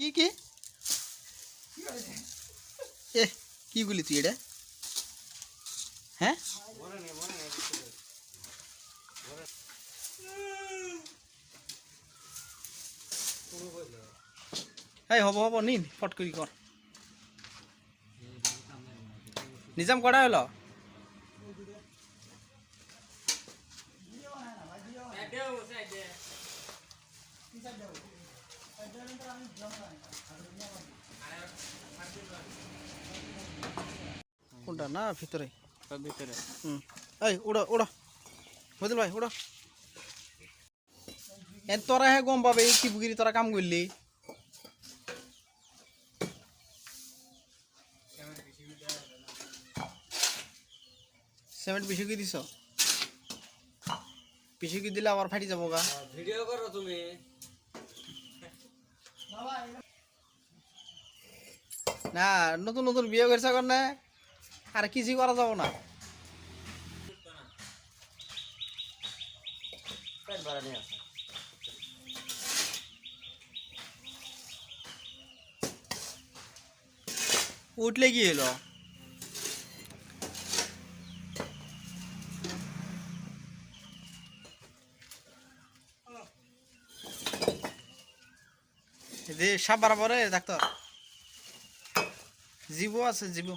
কি কি? এ, কি গুলি তুই এটা? হ্যাঁ? এই, হ'ব হ'ব, নিন, ফট কৰি কৰ নিজাম, কটা হলো? কোনটা? না ভিতরে। ভিতরে। হুম। এই উড়ো উড়ো। বুঝল ভাই উড়ো। এ তোরা হে গম পাবে কি বুগিরি তোরা কাম করলি। সিমেন্ট পিছু কি দিছ? পিছু কি দিলে আবার ফাটি যাব গা ভিডিও করো তুমি। না নতুন নতুন বিয়ে করছে কারণে আর কিছু করা যাব না। উঠলে কি হলো? সাপ বাড়াবো রে ডাক্তার। জীব আছে জীব।